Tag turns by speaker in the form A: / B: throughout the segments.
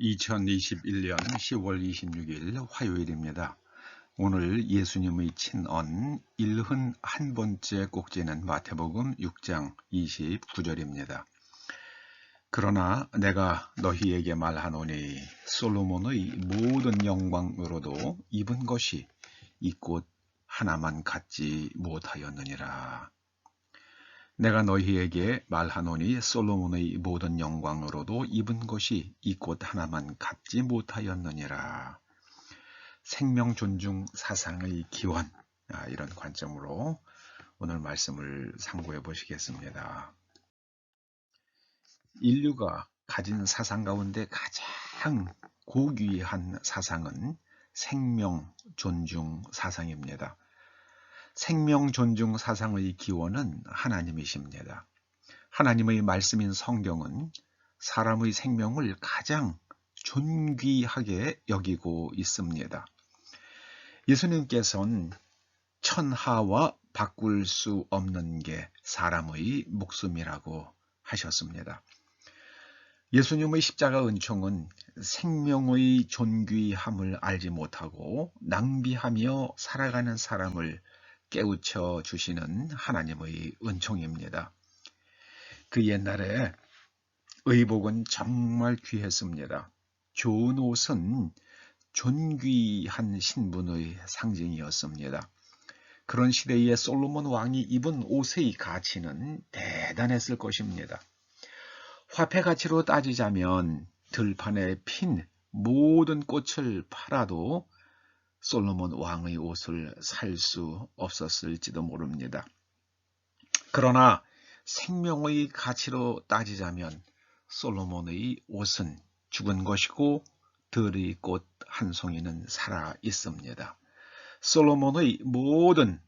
A: 2021년 10월 26일 화요일입니다. 오늘 예수님의 친언 일흔 한 번째 꼭지는 마태복음 6장 29절입니다. 그러나 내가 너희에게 말하노니 솔로몬의 모든 영광으로도 입은 것이 이 꽃 하나만 갖지 못하였느니라. 내가 너희에게 말하노니 솔로몬의 모든 영광으로도 입은 것이 이 꽃 하나만 갖지 못하였느니라. 생명 존중 사상의 기원 아, 이런 관점으로 오늘 말씀을 상고해 보시겠습니다. 인류가 가진 사상 가운데 가장 고귀한 사상은 생명 존중 사상입니다. 생명 존중 사상의 기원은 하나님이십니다. 하나님의 말씀인 성경은 사람의 생명을 가장 존귀하게 여기고 있습니다. 예수님께서는 천하와 바꿀 수 없는 게 사람의 목숨이라고 하셨습니다. 예수님의 십자가 은총은 생명의 존귀함을 알지 못하고 낭비하며 살아가는 사람을 깨우쳐 주시는 하나님의 은총입니다. 그 옛날에 의복은 정말 귀했습니다. 좋은 옷은 존귀한 신분의 상징이었습니다. 그런 시대에 솔로몬 왕이 입은 옷의 가치는 대단했을 것입니다. 화폐 가치로 따지자면 들판에 핀 모든 꽃을 팔아도 솔로몬 왕의 옷을 살 수 없었을지도 모릅니다. 그러나 생명의 가치로 따지자면 솔로몬의 옷은 죽은 것이고 들의 꽃 한 송이는 살아 있습니다. 솔로몬의 모든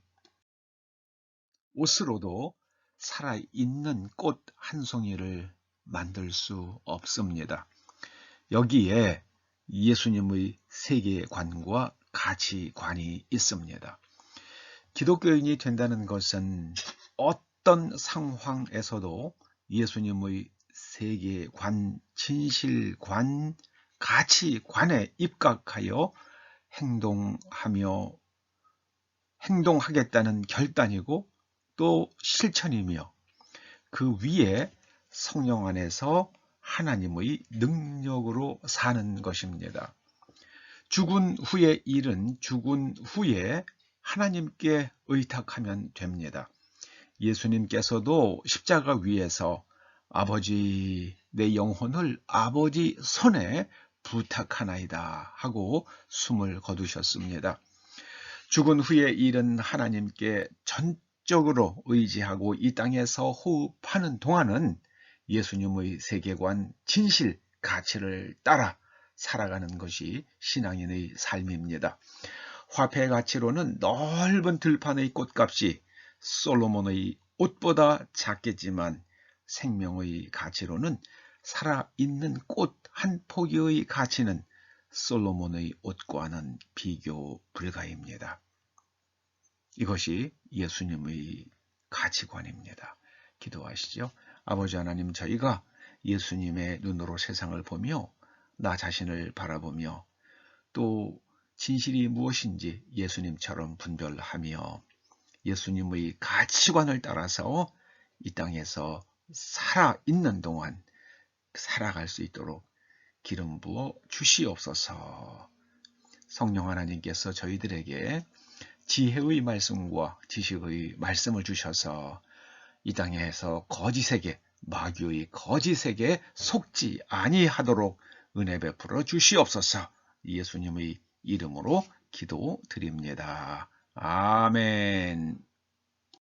A: 옷으로도 살아있는 꽃 한 송이를 만들 수 없습니다. 여기에 예수님의 세계관과 가치관이 있습니다. 기독교인이 된다는 것은 어떤 상황에서도 예수님의 세계관, 진실관, 가치관에 입각하여 행동하며 행동하겠다는 결단이고 또 실천이며 그 위에 성령 안에서 하나님의 능력으로 사는 것입니다. 죽은 후의 일은 죽은 후에 하나님께 의탁하면 됩니다. 예수님께서도 십자가 위에서 아버지 내 영혼을 아버지 손에 부탁하나이다 하고 숨을 거두셨습니다. 죽은 후의 일은 하나님께 전적으로 의지하고 이 땅에서 호흡하는 동안은 예수님의 세계관, 진실, 가치를 따라 살아가는 것이 신앙인의 삶입니다. 화폐 가치로는 넓은 들판의 꽃값이 솔로몬의 옷보다 작겠지만 생명의 가치로는 살아있는 꽃 한 포기의 가치는 솔로몬의 옷과는 비교 불가입니다. 이것이 예수님의 가치관입니다. 기도하시죠. 아버지 하나님 저희가 예수님의 눈으로 세상을 보며 나 자신을 바라보며 또 진실이 무엇인지 예수님처럼 분별하며 예수님의 가치관을 따라서 이 땅에서 살아있는 동안 살아갈 수 있도록 기름 부어 주시옵소서. 성령 하나님께서 저희들에게 지혜의 말씀과 지식의 말씀을 주셔서 이 땅에서 거짓에게 마귀의 거짓에게 속지 아니하도록 은혜 베풀어 주시옵소서 예수님의 이름으로 기도 드립니다. 아멘.